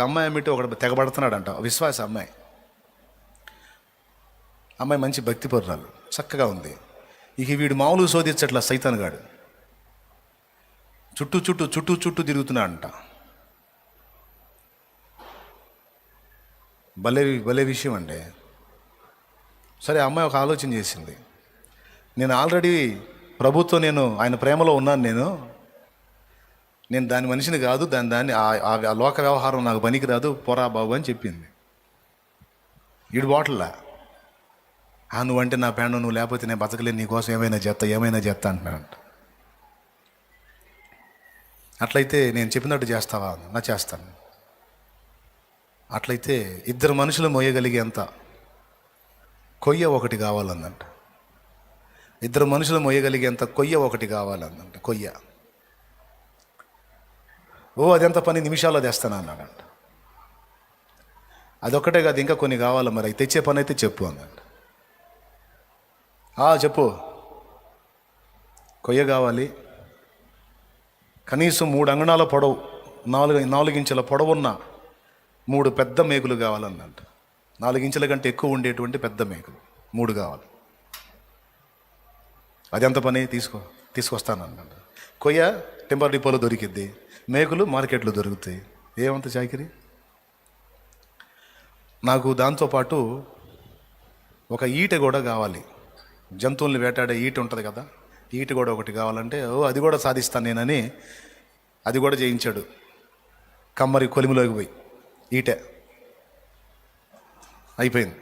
అమ్మాయి అమ్మిటి ఒకడు తెగబడుతున్నాడంట. విశ్వాస అమ్మాయి. అమ్మాయి మంచి భక్తి పరురాలు. చక్కగా ఉంది. ఇక వీడు మామూలు శోధించట్ల సైతాన్ గాడు. చుట్టూ చుట్టూ చుట్టూ చుట్టూ తిరుగుతున్నాడంట. భలే భలే విషయం అండి. సరే ఆ అమ్మాయి ఒక ఆలోచన చేసింది. నేను ఆల్రెడీ ప్రభుత్వం నేను ఆయన ప్రేమలో ఉన్నాను నేను. నేను దాని మనిషిని కాదు దాని దాన్ని ఆ- లోక వ్యవహారం నాకు పనికి రాదు పోరా బాబు అని చెప్పింది. ఈడు బాటల్లా? ఆ నువ్వంటే నా పేడ నువ్వు లేకపోతే నేను బతకలేను నీకోసం ఏమైనా చేస్తా ఏమైనా చేస్తా అంటున్నాడంట. అట్లయితే నేను చెప్పినట్టు చేస్తావా? నా చేస్తాను. అట్లయితే ఇద్దరు మనుషులు మోయగలిగేంత కొయ్య ఒకటి కావాలందంట ఇద్దరు మనుషులు మోయగలిగేంత కొయ్య ఒకటి కావాలందంట కొయ్య. ఓ అదెంత పని నిమిషాల్లో తెస్తాను అన్నాడంట. అదొక్కటే కాదు ఇంకా కొన్ని కావాలి మరి? తెచ్చే పని అయితే చెప్పు అన్నాడు. "ఆ, చెప్పు. కొయ్య కావాలి. కనీసం మూడు అంగణాల పొడవు నాలుగు నాలుగించెల పొడవున్న మూడు పెద్ద మేకులు కావాలన్నంట నాలుగించెల కంటే ఎక్కువ ఉండేటువంటి పెద్ద మేకులు మూడు కావాలి. అది ఎంత పని? తీసుకో తీసుకొస్తానన్నాడు. కొయ్య టెంపరీ డిపోలో దొరికిద్ది. మేకులు మార్కెట్లో దొరుకుతాయి. ఏమంత చాకిరి? నాకు దాంతోపాటు ఒక ఈట కూడా కావాలి. జంతువుల్ని వేటాడే ఈట ఉంటుంది కదా ఈట కూడా ఒకటి కావాలంటే ఓ అది కూడా సాధిస్తాను నేనని అది కూడా చేయించాడు. కమ్మరి కొలిమిలోకి పోయి ఈట. అయిపోయింది.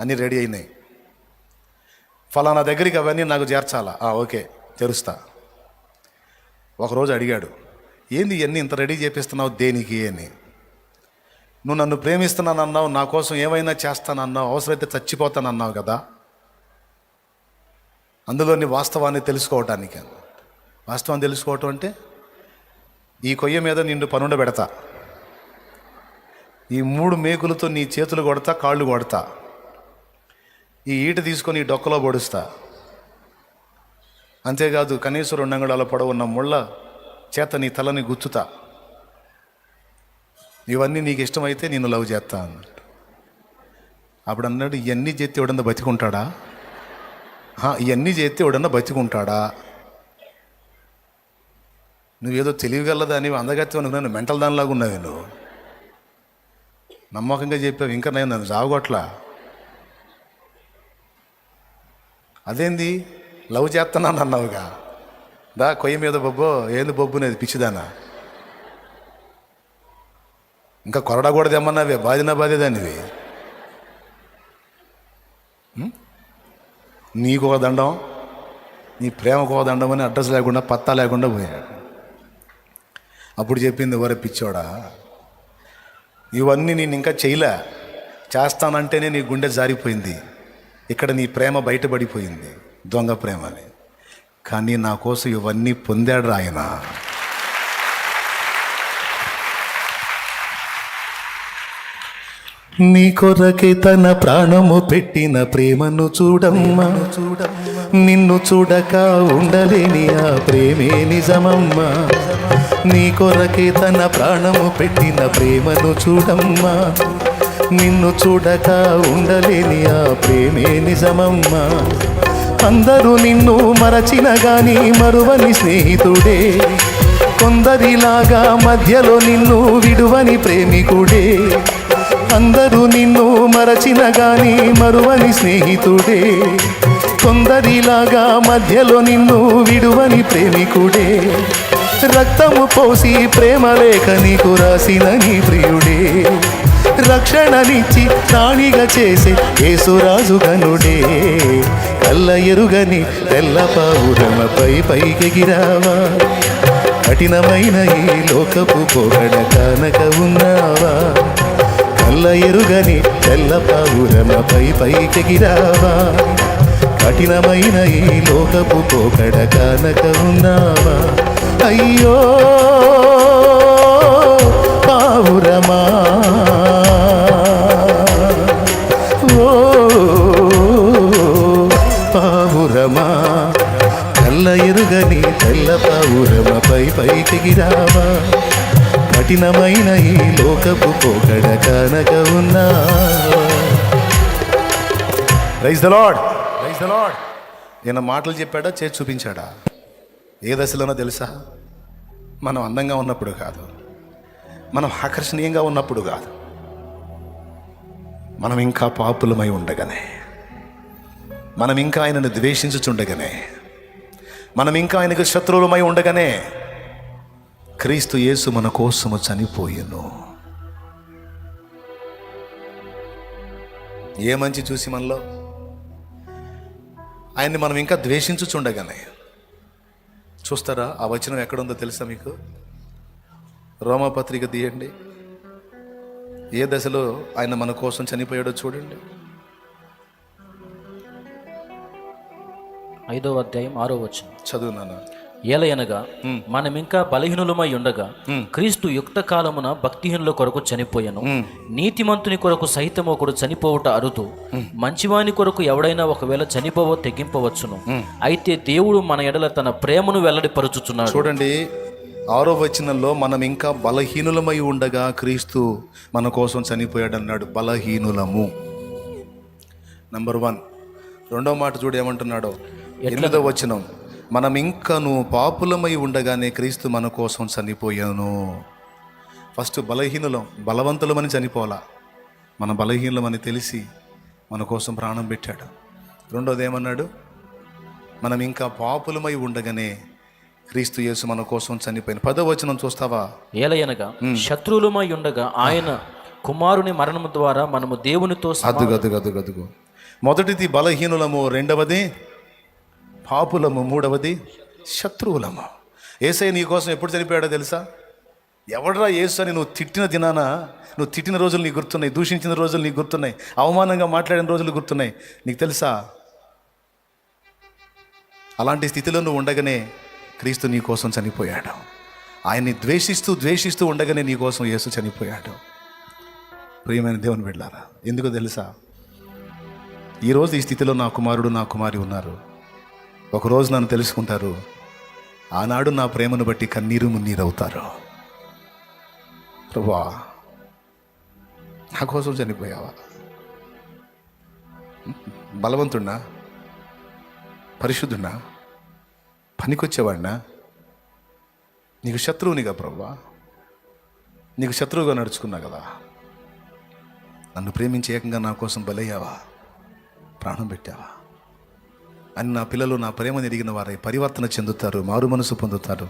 అన్నీ రెడీ అయినాయి. ఫలానా దగ్గరికి అవన్నీ నాకు చేర్చాలా? ఓకే తెరుస్తా. ఒకరోజు అడిగాడు. ఏంది ఇవన్నీ ఇంత రెడీ చేపిస్తున్నావు దేనికి అని. నువ్వు నన్ను ప్రేమిస్తున్నానన్నావు నా కోసం ఏమైనా చేస్తానన్నావు అవసరమైతే చచ్చిపోతానన్నావు కదా. అందులోని వాస్తవాన్ని తెలుసుకోవటానికి వాస్తవాన్ని తెలుసుకోవటం అంటే ఈ కొయ్య మీద నిన్ను పనుండ పెడతా. ఈ మూడు మేకులతో నీ చేతులు కొడతా కాళ్ళు కొడతా. ఈ ఈట తీసుకొని ఈ డొక్కలో పొడుస్తా. అంతేకాదు కనీసం రెండు అంగళాల పొడవు ఉన్న ముళ్ళ చేత నీ తలని గుచ్చుతా. ఇవన్నీ నీకు ఇష్టమైతే నేను లవ్ చేస్తా అన్నాడు అప్పుడు అన్నాడు ఇవన్నీ చేస్తే ఎవడన్నా బతికుంటాడా? ఇవన్నీ చేస్తే ఎవడన్నా బతికుంటాడా? నువ్వేదో తెలివిగలదా అని అనుకున్నాను మెంటల్ దానిలాగా ఉన్నావు నువ్వు. నమ్మకంగా చెప్పావు ఇంకా నేను నన్ను సాగుగొట్లా అదేంది? లవ్ చేస్తున్నాను అన్నావుగా దా కొయ్య మీద బొబ్బు ఏంది బొబ్బు అనేది పిచ్చిదానా? ఇంకా కొరడా కూడా తెమ్మన్నావే బాధినా బాధేదానివి. నీకు ఒక దండం నీ ప్రేమకు ఒక దండం అని అడ్రస్ లేకుండా పత్తా లేకుండా పోయాడు. అప్పుడు చెప్పింది ఎవరే పిచ్చోడా? ఇవన్నీ నేను ఇంకా చేయలే. చేస్తానంటేనే నీ గుండె జారిపోయింది. ఇక్కడ నీ ప్రేమ బయటపడిపోయింది. దొంగ ప్రేమ అని. కానీ నా కోసం ఇవన్నీ పొందాడు ఆయన. నీ కొరకే తన ప్రాణము పెట్టిన ప్రేమను చూడమ్మా చూడమ్మా. నిన్ను చూడక ఉండలేని ఆ ప్రేమే నిజమమ్మా. నీ కొరకే తన ప్రాణము పెట్టిన ప్రేమను చూడమ్మా. నిన్ను చూడక ఉండలేని ఆ ప్రేమే నిజమమ్మా. అందరూ నిన్ను మరచిన గాని మరువని స్నేహితుడే. కొందరిలాగా మధ్యలో నిన్ను విడువని ప్రేమికుడే. అందరూ నిన్ను మరచిన గాని మరువని స్నేహితుడే. కొందరిలాగా మధ్యలో నిన్ను విడువని ప్రేమికుడే. రక్తము పోసి ప్రేమ లేఖ నీకు రాసిన నీ ప్రియుడే. రక్షణనిచ్చి ప్రాణిగా చేసే యేసురాజు గనుడే కల్ల ఎరుగని తెల్ల పావురమపై పైకెగిరావా కఠినమైన ఈ లోకపు పొగడ కానక ఉన్నావా? కల్ల ఎరుగని తెల్ల పావురమపై పైకెగిరావా కఠినమైన ఈ లోకపు పోకడ కానక ఉన్నావా? అయ్యో! కల్ల ఎరుగని తెల్ల పావురమపై కఠినమైన ఈ లోకపు పోకడ కనక ఉన్నా రైస్ ద లాడ్ రైస్ ద లాడ్ ఈయన మాటలు చెప్పాడా చేతి చూపించాడా ఏ దశలోనో తెలుసా మనం అందంగా ఉన్నప్పుడు కాదు మనం ఆకర్షణీయంగా ఉన్నప్పుడు కాదు మనం ఇంకా పాపులమై ఉండగానే మనం ఇంకా ఆయనను ద్వేషించుచుండగానే మనం ఇంకా ఆయనకు శత్రువులమై ఉండగానే క్రీస్తు యేసు మన కోసము చనిపోయాను. ఏ మంచి చూసి మనలో? ఆయన్ని మనం ఇంకా ద్వేషించుచుండగానే. చూస్తారా? ఆ వచనం ఎక్కడుందో తెలుసా మీకు? రోమాపత్రిక తీయండి. ఏ దశలో ఆయన మన కోసం చనిపోయాడో చూడండి. ఐదో అధ్యాయం ఆరో వచనం. చదువు నాన్న. ఏలయనగా మనమింకా బలహీనులమై ఉండగా క్రీస్తు యుక్త కాలమున భక్తిహీనుల కొరకు చనిపోయాను. నీతిమంతుని కొరకు సైతం ఒకడు చనిపోవట అరుదు. మంచివాని కొరకు ఎవడైనా ఒకవేళ చనిపోవ తెగింపవచ్చును. అయితే దేవుడు మన ఎడల తన ప్రేమను వెల్లడిపరుచుచున్నాడు. చూడండి ఆరో వచనంలో మనం ఇంకా బలహీనులమై ఉండగా క్రీస్తు మన కోసం చనిపోయాడు అన్నాడు బలహీనులము. నంబర్ వన్ రెండో మాట చూడు ఏమంటున్నాడో? ఎనిమిదో వచనం? మనం ఇంకను పాపులమై ఉండగానే క్రీస్తు మన కోసం చనిపోయాను. ఫస్ట్ బలహీనులం బలవంతులమని చనిపోలా మన బలహీనులమని తెలిసి మన కోసం ప్రాణం పెట్టాడు. రెండోది ఏమన్నాడు? మనం ఇంకా పాపులమై ఉండగానే క్రీస్తు యేసు మన కోసం చనిపోయిన. పదో వచనం చూస్తావా? ఏలయనగా శత్రువులమై ఉండగా ఆయన కుమారుని మరణము ద్వారా మనము దేవునితో సమ- అదుగు అదుగు అదుగు అదుగు. మొదటిది బలహీనులము రెండవది పాపులము మూడవది శత్రువులము. ఏసై నీ కోసం ఎప్పుడు చనిపోయాడో తెలుసా? ఎవడరా యేసు అని నువ్వు తిట్టిన దినాన నువ్వు తిట్టిన రోజులు నీకు గుర్తున్నాయి దూషించిన రోజులు నీకు గుర్తున్నాయి అవమానంగా మాట్లాడిన రోజులు గుర్తున్నాయి. నీకు తెలుసా? అలాంటి స్థితిలో నువ్వు ఉండగానే క్రీస్తు నీ కోసం చనిపోయాడు. ఆయన్ని ద్వేషిస్తూ ద్వేషిస్తూ ఉండగానే నీ కోసం యేసు చనిపోయాడు. ప్రియమైన దేవుని వెళ్ళారా ఎందుకు తెలుసా? ఈరోజు ఈ స్థితిలో నా కుమారుడు నా కుమారి ఉన్నారు. ఒకరోజు నన్ను తెలుసుకుంటారు ఆనాడు నా ప్రేమను బట్టి కన్నీరు మున్నీరు అవుతారు ప్రభా నా కోసం చనిపోయావా? బలవంతున్నా పరిశుద్ధున్నా పనికొచ్చేవాడినా? నీకు శత్రువునిగా ప్రభా నీకు శత్రువుగా నడుచుకున్నా కదా. నన్ను ప్రేమించి ఏకంగా నా కోసం బలయ్యావా? ప్రాణం పెట్టావా? అని నా పిల్లలు నా ప్రేమను ఎరిగిన వారై పరివర్తన చెందుతారు మారు మనసు పొందుతారు.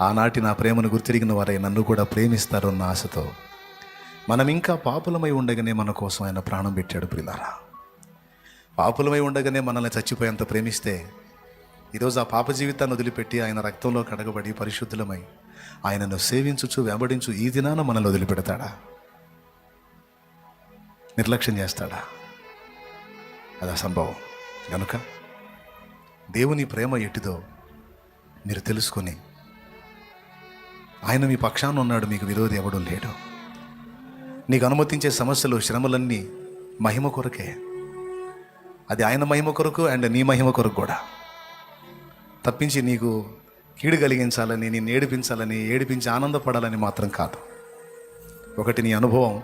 ఆనాటి నా ప్రేమను గుర్తిరిగిన వారై నన్ను కూడా ప్రేమిస్తారు అన్న ఆశతో మనం ఇంకా పాపులమై ఉండగానే మన కోసం ఆయన ప్రాణం పెట్టాడు ప్రిలారా. పాపులమై ఉండగానే మనల్ని చచ్చిపోయేంత ప్రేమిస్తే ఈరోజు ఆ పాప జీవితాన్ని వదిలిపెట్టి ఆయన రక్తంలో కడగబడి పరిశుద్ధులమై ఆయనను సేవించుచు వెంబడించు ఈ దినాన మనల్ని వదిలిపెడతాడా? నిర్లక్ష్యం చేస్తాడా? అది అసంభవం కనుక దేవుని ప్రేమ ఎట్టిదో మీరు తెలుసుకొని ఆయన మీ పక్షాన ఉన్నాడు మీకు విరోధి ఎవడు లేడు. నీకు అనుమతించే సమస్యలు శ్రమలన్నీ మహిమ కొరకే. అది ఆయన మహిమ కొరకు అండ్ నీ మహిమ కొరకు కూడా. తప్పించి నీకు కీడు కలిగించాలని నేను ఏడిపించాలని ఏడిపించి ఆనందపడాలని మాత్రం కాదు. ఒకటి నీ అనుభవం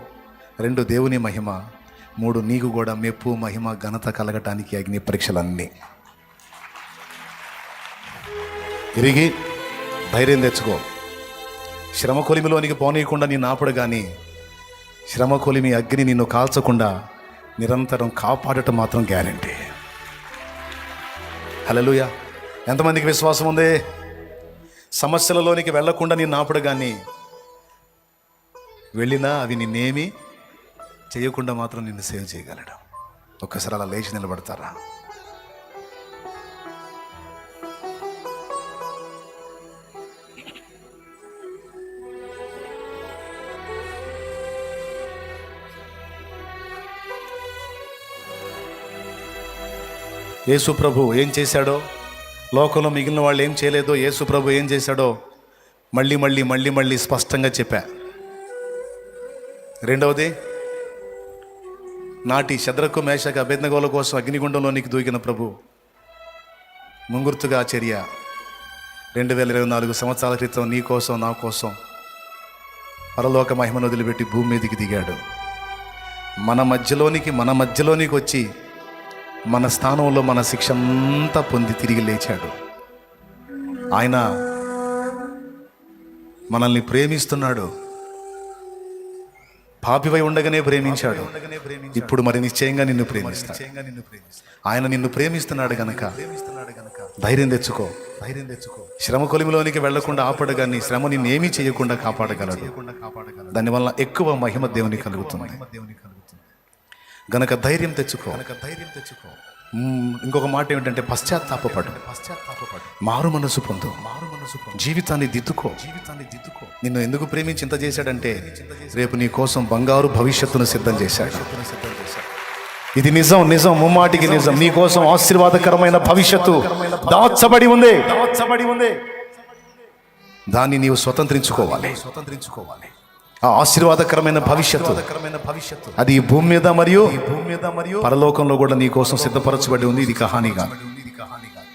రెండు దేవుని మహిమ మూడు నీకు కూడా మెప్పు మహిమ ఘనత కలగటానికి అగ్ని పరీక్షలన్నీ. తిరిగి ధైర్యం తెచ్చుకో. శ్రమ కొలిమిలోనికి పోనీయకుండా నీ నాపుడు కానీ శ్రమ కొలిమి అగ్ని నిన్ను కాల్చకుండా నిరంతరం కాపాడటం మాత్రం గ్యారంటీ. హలలుయ ఎంతమందికి విశ్వాసం ఉంది? సమస్యలలోనికి వెళ్ళకుండా నీ నాపుడు కానీ వెళ్ళినా అవి నిన్నేమీ చేయకుండా మాత్రం నిన్ను సేవ్ చేయగలడు. ఒక్కసారి అలా లేచి నిలబడతారా? యేసు ప్రభు ఏం చేశాడో? లోకంలో మిగిలిన వాళ్ళు ఏం చేయలేదో యేసు ప్రభు ఏం చేశాడో? మళ్ళీ మళ్ళీ మళ్ళీ మళ్ళీ స్పష్టంగా చెప్పా. రెండవది నాటి శద్రకు మేషక అభ్యర్థగోల కోసం అగ్నిగుండంలోనికి దూకిన ప్రభు. ముంగుర్తుగా చర్య. రెండు వేల ఇరవై నాలుగు సంవత్సరాల క్రితం నీ కోసం నా కోసం పరలోక మహిమను వదిలిపెట్టి భూమి మీదకి దిగాడు. మన మధ్యలోనికి మన మధ్యలోనికి వచ్చి మన స్థానంలో మన శిక్ష అంతా పొంది తిరిగి లేచాడు. ఆయన మనల్ని ప్రేమిస్తున్నాడు. పాపివై ఉండగానే ప్రేమించాడు. ఇప్పుడు మరి నిశ్చయంగా నిన్ను ప్రేమిస్తాడు ఆయన నిన్ను ప్రేమిస్తున్నాడు గనక. ధైర్యం తెచ్చుకో. ధైర్యం తెచ్చుకో. శ్రమ కొలిమిలోనికి వెళ్ళకుండా ఆపడు కానీ శ్రమ నిన్నేమీ చేయకుండా కాపాడగలడు. దానివల్ల ఎక్కువ మహిమ దేవుని కలుగుతుంది. గనక ధైర్యం తెచ్చుకో. గనక ధైర్యం తెచ్చుకో. ఇంకొక మాట ఏమిటంటే పశ్చాత్తాపపడు. పశ్చాత్తాపపడు. మారు మనసు పొందు. మారు మనసు జీవితాన్ని దిద్దుకో. జీవితాన్ని దిద్దుకో. నిన్ను ఎందుకు ప్రేమించి ఇంత చేశాడంటే రేపు నీ కోసం బంగారు భవిష్యత్తును సిద్ధం చేశాడు. ఇది నిజం నిజం ముమ్మాటికి నిజం నీ కోసం ఆశీర్వాదకరమైన భవిష్యత్తు. దాచబడి ఉంది. దాచబడి ఉంది. దాన్ని నీవు స్వతంత్రించుకోవాలి. స్వతంత్రించుకోవాలి. ఆశీర్వాదకరమైన భవిష్యత్తు. భవిష్యత్తు. అది ఈ భూమి మీద మరియు భూమి మీద మరియు పరలోకంలో కూడా నీ కోసం సిద్ధపరచబడి ఉంది. ఇది కహానిగా.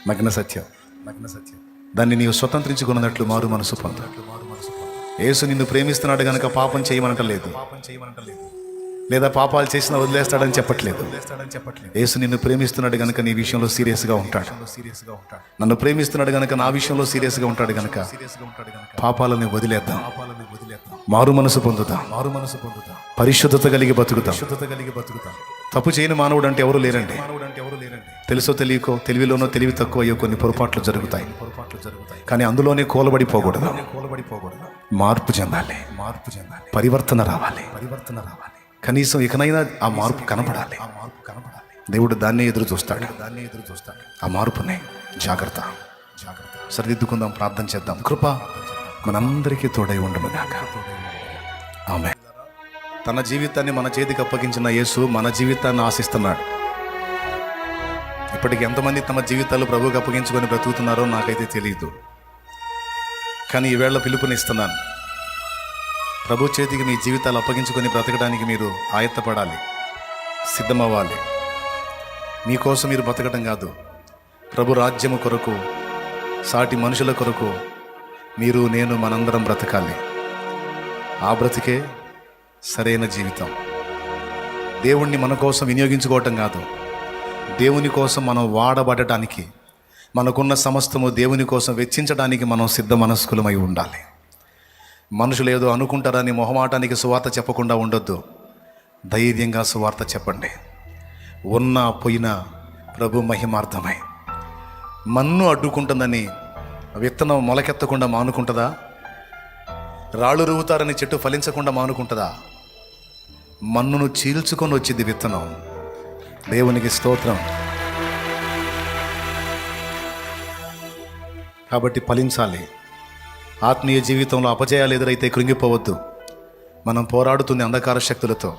నగ్న సత్యం. నగ్న సత్యం. దాన్ని నీవు స్వతంత్రించుకున్నట్లు మారు మనసు పొందు. యేసు నిన్ను ప్రేమిస్తున్నాడు గనక పాపం చేయమనటలేదు. పాపం చేయమనటలేదు. లేదా పాపాలు చేసినా వదిలేస్తాడని చెప్పట్లేదు. యేసు నిన్ను ప్రేమిస్తున్నాడు గనక నీ విషయంలో సీరియస్గా ఉంటాడు. నన్ను ప్రేమిస్తున్నాడు గనక నా విషయంలో సీరియస్గా ఉంటాడు గనక పాపాలని వదిలేద్దాం. మారు మనసు పొందుతాం. మారు మనసు పొందుతాం. పరిశుద్ధత కలిగి బతుకుతాం. శుద్ధత కలిగి బతుకుతాం. తప్పు చేయని మానవుడు అంటే ఎవరు లేరండి? మానవుడు అంటే ఎవరు లేరండి? తెలుసో తెలియకో తెలివిలోనో తెలివి తక్కువ అయ్యో కొన్ని పొరపాట్లు జరుగుతాయి. పొరపాట్లు జరుగుతాయి. కానీ అందులోనే కోలబడిపోకూడదు కోలబడిపోకూడదు మార్పు చెందాలి. మార్పు చెందాలి. పరివర్తన రావాలి. పరివర్తన రావాలి. కనీసం ఇకనైనా ఆ మార్పు కనపడాలి. ఆ మార్పు కనపడాలి. దేవుడు దాన్ని ఎదురు చూస్తాడు. దాన్ని ఎదురు చూస్తాడు. ఆ మార్పునే జాగ్రత్త. జాగ్రత్త. సరిదిద్దుకుందాం ప్రార్థన చేద్దాం. కృప. మనందరికీ తోడై ఉండను ఆమె తన జీవితాన్ని మన చేతికి అప్పగించిన యేసు మన జీవితాన్ని ఆశిస్తున్నాడు. ఇప్పటికి ఎంతమంది తమ జీవితాలు ప్రభువుకి అప్పగించుకొని బ్రతుకుతున్నారో నాకైతే తెలియదు. కానీ ఈవేళ పిలుపునిస్తున్నాను. ప్రభు చేతికి మీ జీవితాలు అప్పగించుకొని బ్రతకడానికి మీరు ఆయత్తపడాలి. సిద్ధమవ్వాలి. మీకోసం మీరు బ్రతకడం కాదు. ప్రభు రాజ్యము కొరకు సాటి మనుషుల కొరకు మీరు నేను మనందరం బ్రతకాలి. ఆ బ్రతికే సరైన జీవితం. దేవుణ్ణి మన కోసం వినియోగించుకోవటం కాదు. దేవుని కోసం మనం వాడబడటానికి మనకున్న సమస్తము దేవుని కోసం వెచ్చించడానికి మనం సిద్ధ మనస్కులమై ఉండాలి. మనుషులు ఏదో అనుకుంటారని మొహమాటానికి సువార్త చెప్పకుండా ఉండొద్దు. ధైర్యంగా సువార్త చెప్పండి. ఉన్న పోయిన ప్రభు మహిమార్థమై. మన్ను అడ్డుకుంటుందని విత్తనం మొలకెత్తకుండా మానుకుంటుందా? రాళ్ళు రువుతారని చెట్టు ఫలించకుండా మానుకుంటుందా? మన్నును చీల్చుకొని వచ్చింది విత్తనం. దేవునికి స్తోత్రం. కాబట్టి ఫలించాలి. ఆత్మీయ జీవితంలో అపజయాలు ఎదురైతే కృంగిపోవద్దు. మనం పోరాడుతుంది అంధకార శక్తులతో.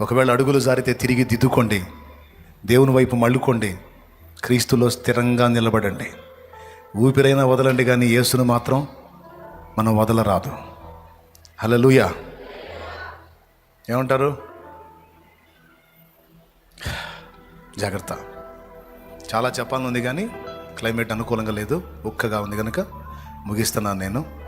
ఒకవేళ అడుగులు జారితే తిరిగి దిద్దుకోండి. దేవుని వైపు మళ్ళుకోండి. క్రీస్తులో స్థిరంగా నిలబడండి. ఊపిరైనా వదలండి కానీ యేసును మాత్రం మనం వదలరాదు. హలలుయా ఏమంటారు? జాగ్రత్త. చాలా చెప్పాలని ఉంది కానీ క్లైమేట్ అనుకూలంగా లేదు ఉక్కగా ఉంది కనుక ముగిస్తున్నాను నేను.